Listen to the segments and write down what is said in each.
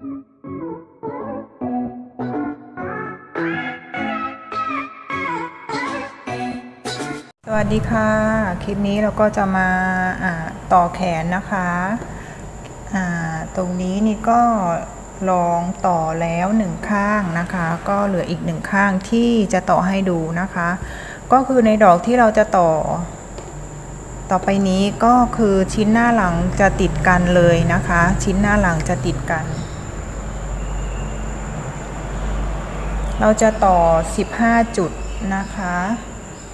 สวัสดีค่ะ คลิปนี้เราก็จะมาอ่าต่อแขนนะคะตรงนี้นี่ก็ลองต่อแล้วหนึ่งข้างนะคะ ก็เหลืออีกหนึ่งข้างที่จะต่อให้ดูนะคะ ก็คือในดอกที่เราจะต่อ ต่อไปนี้ก็คือชิ้นหน้าหลังจะติดกันเลยนะคะ ชิ้นหน้าหลังจะติดกัน เราจะต่อ 15 จุดนะคะ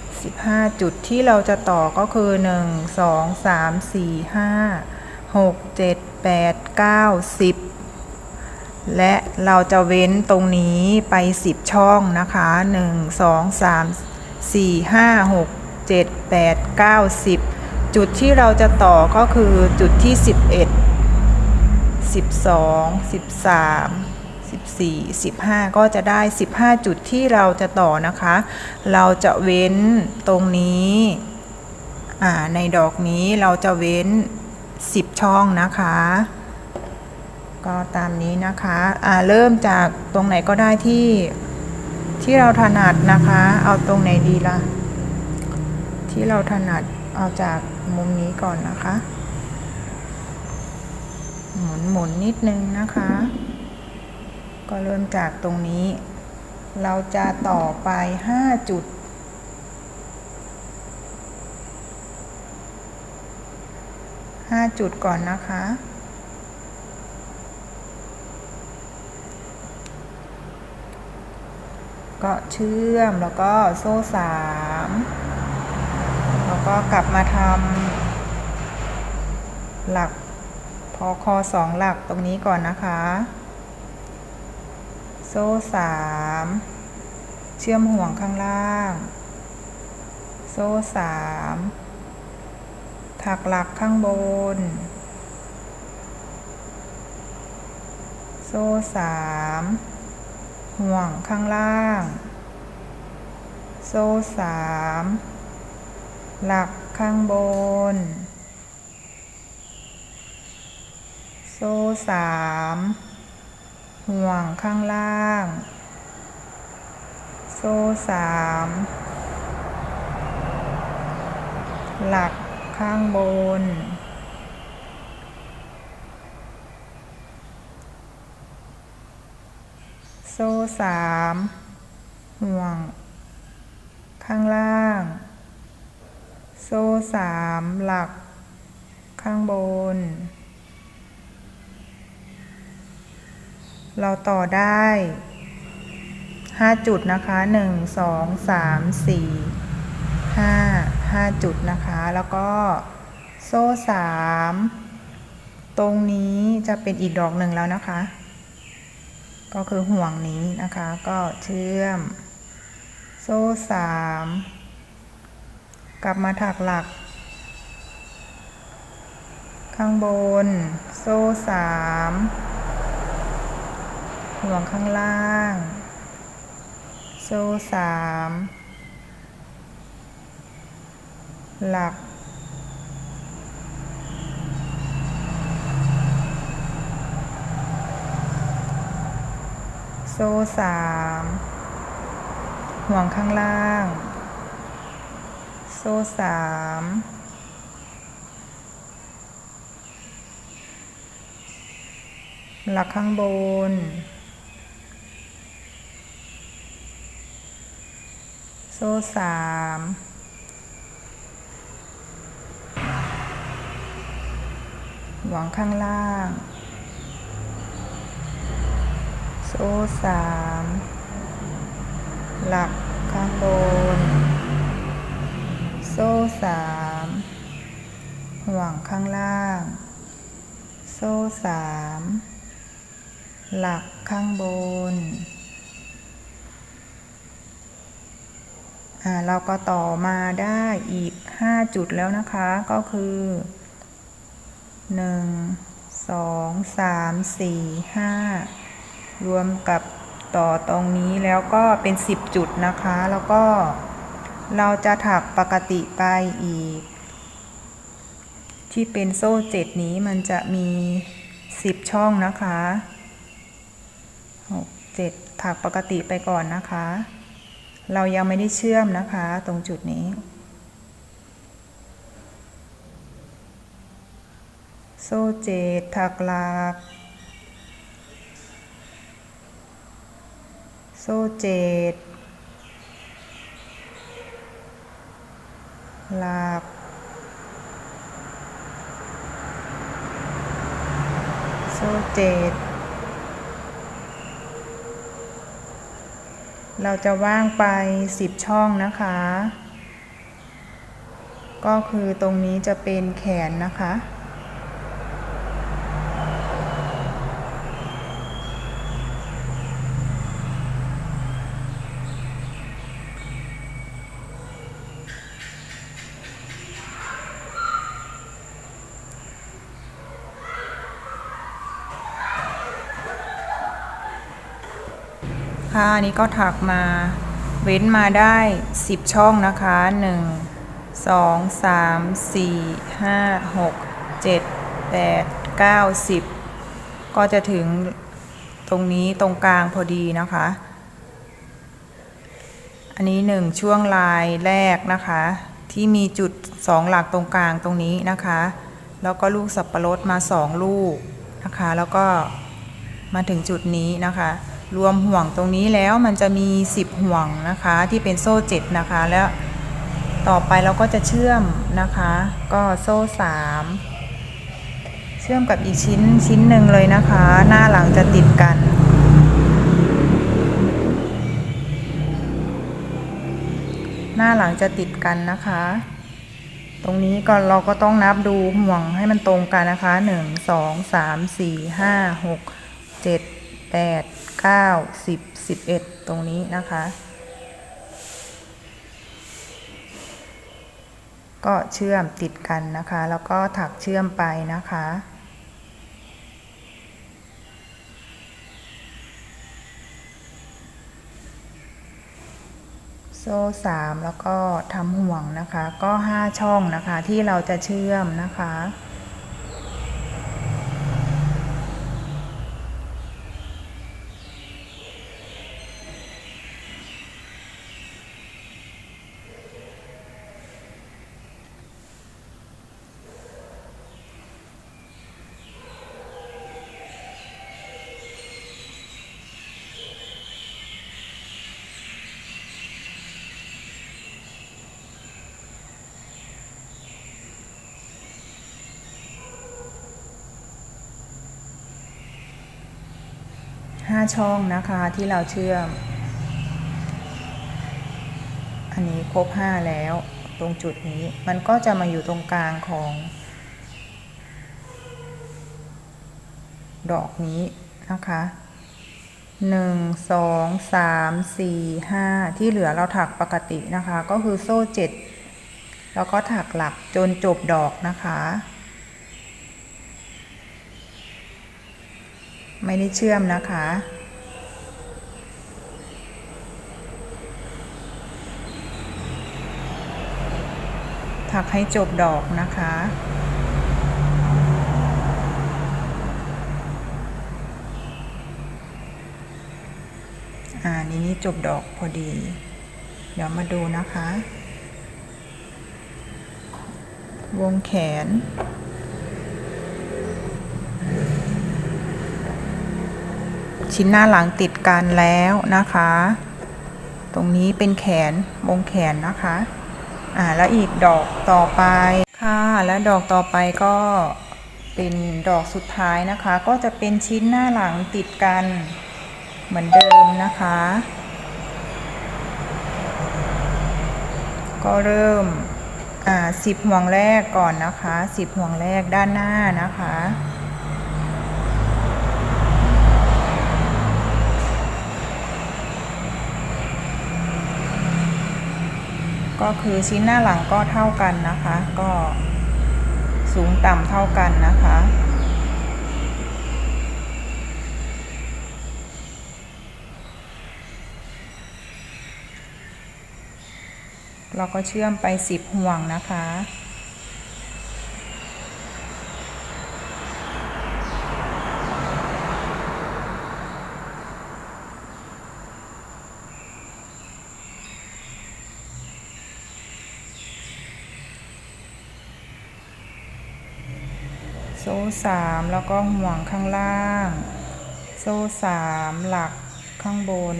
15 จุดที่เราจะต่อก็คือ 1 2 3 4 5 6 7 8 9 10 และเราจะเว้นตรงนี้ไป 10 ช่องนะคะ 1 2 3 4 5 6 7 8 9 10 จุดที่เราจะต่อก็คือจุดที่ 11 12 13 4 15 ก็จะได้ 15 จุดที่เราจะต่อนะคะ เราจะเว้นตรงนี้ในดอกนี้เราจะเว้น 10 ช่องนะคะ ก็ตามนี้นะคะอ่าเริ่มจากตรงไหนก็ได้ที่ที่เราถนัดนะคะ เอาตรงไหนดีล่ะ ที่เราถนัดเอาจากมุมนี้ก่อนนะคะ หมุนหมุนนิดนึงนะคะ ก็เริ่มจากตรงนี้ เราจะต่อไป 5 จุด5จุดก่อนนะคะ ก็เชื่อมแล้วก็โซ่สามแล้วก็กลับมาทำหลักพอคอสองหลักตรงนี้ก่อนนะคะ ซ่สามเชื่อมห่วงข้างล่าง โซ่สามถักหลักข้างบน โซ่สามห่วงข้างล่าง โซ่สามหลักข้างบน โซ่สาม ห่วงข้างล่าง โซ่สามหลักข้างบน โซ่สามห่วง ข้างล่าง โซ่สามหลัก ข้างบน เราต่อได้ห้าจุดนะคะหนึ่งสองสามสี่ห้าห้าจุดนะคะ แล้วก็โซ่สามตรงนี้จะเป็นอีกดอกหนึ่งแล้วนะคะ ก็คือห่วงนี้นะคะ ก็เชื่อม โซ่สามกลับมาถักหลัก ข้างบน โซ่สาม ห่วงข้างล่าง โซ่สามหลัก โซ่สามห่วงข้างล่าง โซ่สามหลักข้างบน โซ่สามหวังข้างล่าง โซ่สามหลักข้างบน โซ่สามห่วงข้างล่าง โซ่สามหลักข้างบน อ่า เราก็ต่อมาได้อีก 5 จุดแล้วนะคะ ก็คือ 1 2 3 4 5 รวมกับต่อตรงนี้แล้วก็เป็น 10 จุดนะคะ แล้วก็เราจะถักปกติไปอีก ที่เป็นโซ่เจ็ดนี้มันจะมี 10 ช่องนะคะหกเจ็ดถักปกติไปก่อนนะคะ เรายังไม่ได้เชื่อมนะคะ ตรงจุดนี้ โซ่เจ็ดถักหลัก โซ่เจ็ดหลัก โซ่เจ็ด เราจะว่างไป 10 ช่องนะคะ ก็คือตรงนี้จะเป็นแขนนะคะ คะอันนี้ก็ถักมาเว้นมาได้ 10 ช่องนะคะ 1 2 3 4 5 6 7 8 9 10 ก็จะถึงตรงนี้ตรงกลางพอดีนะคะ อันนี้ 1 ช่วงลายแรกนะคะ ที่มีจุด 2 หลักตรงกลางตรงนี้นะคะ แล้วก็ลูกสับปะรดมา 2 ลูกนะคะ แล้วก็มาถึงจุดนี้นะคะ รวมห่วงตรงนี้แล้วมันจะมี 10 ห่วงนะคะที่เป็นโซ่7นะคะ แล้วต่อไปเราก็จะเชื่อมนะคะ ก็โซ่ 3 เชื่อมกับอีกชิ้นชิ้นหนึ่งเลยนะคะ หน้าหลังจะติดกันหน้าหลังจะติดกันนะคะ ตรงนี้ก็เราก็ต้องนับดูห่วงให้มันตรงกันนะคะหนึ่งสองสามสี่ห้าหกเจ็ดแปดเก้าสิบสิบเอ็ดตรงนี้นะคะ ก็เชื่อมติดกันนะคะ แล้วก็ถักเชื่อมไปนะคะโซ่สามแล้วก็ทำห่วงนะคะ ก็ห้าช่องนะคะที่เราจะเชื่อมนะคะ ห้าช่องนะคะที่เราเชื่อม อันนี้ครบห้าแล้วตรงจุดนี้มันก็จะมาอยู่ตรงกลางของ ดอกนี้นะคะหนึ่งสองสามสี่ห้าที่เหลือเราถักปกตินะคะ ก็คือโซ่เจ็ดแล้วก็ถักหลักจนจบดอกนะคะ ไม่ได้เชื่อมนะคะ ถักให้จบดอกนะคะ อ่า นี้จบดอกพอดี เดี๋ยวมาดูนะคะ วงแขน ชิ้นหน้าหลังติดกันแล้วนะคะ ตรงนี้เป็นแขนวงแขนนะคะ อ่าแล้วอีกดอกต่อไปค่ะ และดอกต่อไปก็เป็นดอกสุดท้ายนะคะ ก็จะเป็นชิ้นหน้าหลังติดกันเหมือนเดิมนะคะ ก็เริ่มอ่าสิบห่วงแรกก่อนนะคะสิบห่วงแรกด้านหน้านะคะ ก็คือชิ้นหน้าหลังก็เท่ากันนะคะ ก็สูงต่ำเท่ากันนะคะ เราก็เชื่อมไปสิบห่วงนะคะ ซ่สามแล้วก็ห่วงข้างล่าง โซ่สามหลักข้างบน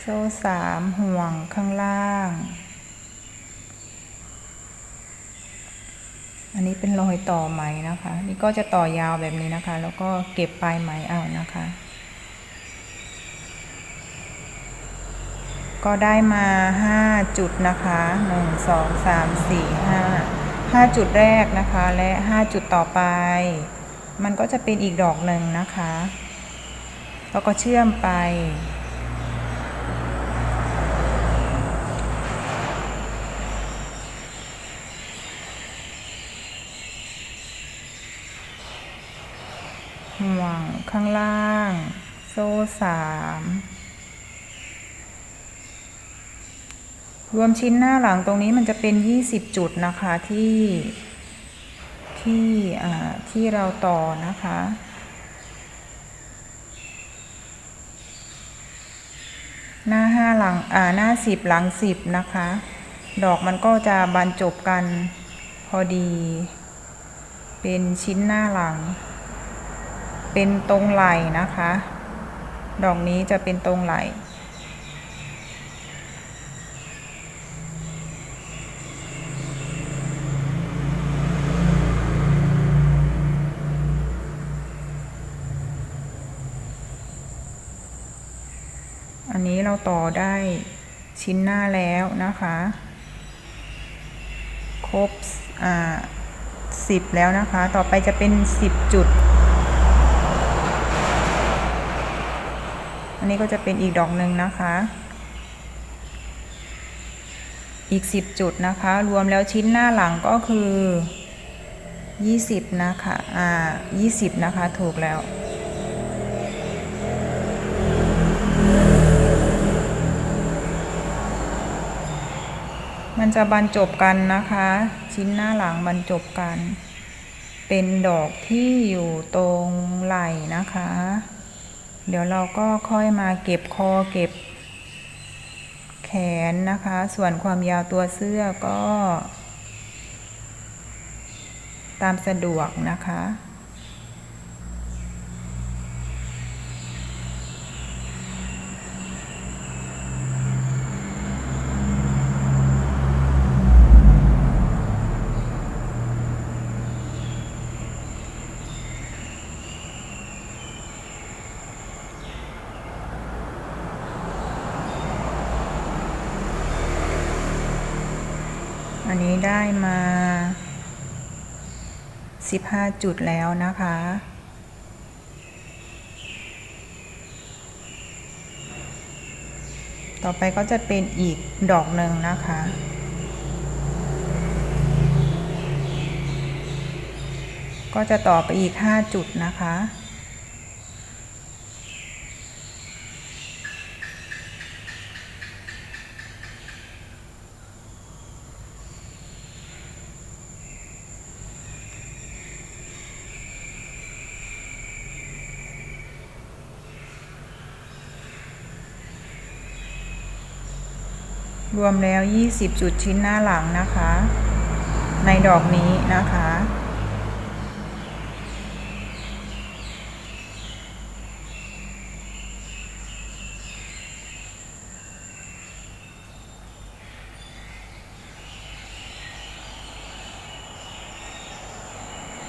โซ่สามห่วงข้างล่าง อันนี้เป็นรอยต่อไหมนะคะ นี่ก็จะต่อยาวแบบนี้นะคะ แล้วก็เก็บปลายไหมเอานะคะ ก็ได้มา 5 จุดนะคะ 1 2 3 4 5 5 จุดแรกนะคะ และ 5 จุดต่อไป มันก็จะเป็นอีกดอกหนึ่งนะคะแล้วก็เชื่อมไป ห่วงข้างล่าง โซ่สาม รวมชิ้นหน้าหลังตรงนี้มันจะเป็น 20 จุดนะคะที่ที่ที่เราต่อนะคะ หน้าห้าหลังอ่าหน้าสิบหลังสิบนะคะ ดอกมันก็จะบรรจบกันพอดี เป็นชิ้นหน้าหลัง เป็นตรงไหล่นะคะ ดอกนี้จะเป็นตรงไหล่ อันนี้เรา ต่อได้ชิ้นหน้าแล้วนะคะ ครบอ่าสิบแล้วนะคะ ต่อไปจะเป็นสิบจุด อันนี้ก็จะเป็นอีกดอกหนึ่งนะคะ อีกสิบจุดนะคะ รวมแล้วชิ้นหน้าหลังก็คือยี่สิบนะคะ อ่ายี่สิบนะคะ ถูกแล้ว มันจะบรรจบกันนะคะ ชิ้นหน้าหลังบรรจบกัน เป็นดอกที่อยู่ตรงไหล่นะคะ เดี๋ยวเราก็ค่อยมาเก็บคอเก็บ แขนนะคะ ส่วนความยาวตัวเสื้อก็ ตามสะดวกนะคะันนี้ได้มา 15 จุดแล้วนะคะ ต่อไปก็จะเป็นอีกดอกหนึ่งนะคะก็จะต่อไปอีก 5 จุดนะคะ รวมแล้ว 20 จุดชิ้นหน้าหลังนะคะ ในดอกนี้นะคะ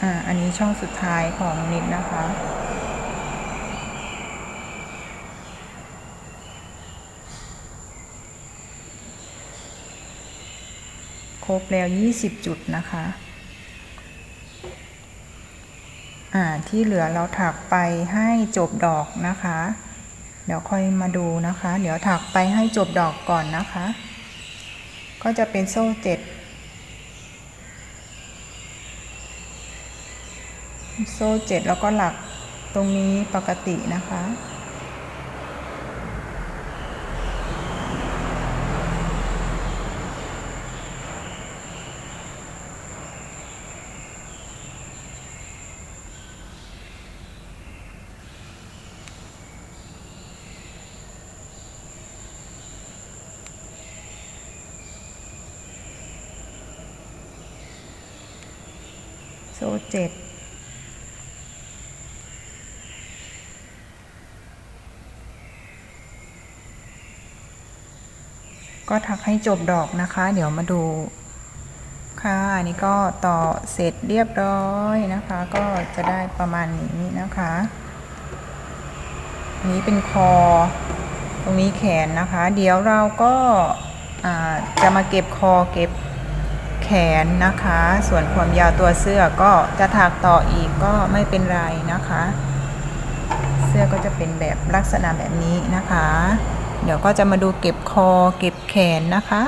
อ่า อันนี้ช่องสุดท้ายของนิดนะคะ ครบแล้ว 20 จุดนะคะอ่าที่เหลือเราถักไปให้จบดอกนะคะ เดี๋ยวค่อยมาดูนะคะ เดี๋ยวถักไปให้จบดอกก่อนนะคะ ก็จะเป็นโซ่เจ็ดโซ่เจ็ดแล้วก็หลักตรงนี้ปกตินะคะ โซ่เจ็ดก็ถักให้จบดอกนะคะ เดี๋ยวมาดูค่ะอันนี้ก็ต่อเสร็จเรียบร้อยนะคะ ก็จะได้ประมาณนี้นะคะนนี้เป็นคอ ตรงนี้แขนนะคะ เดี๋ยวเราก็จะมาเก็บคอเก็บ แขนนะคะ ส่วนความยาวตัวเสื้อก็จะถักต่ออีกก็ไม่เป็นไรนะคะ เสื้อก็จะเป็นแบบลักษณะแบบนี้นะคะ เดี๋ยวก็จะมาดูเก็บคอเก็บแขนนะคะ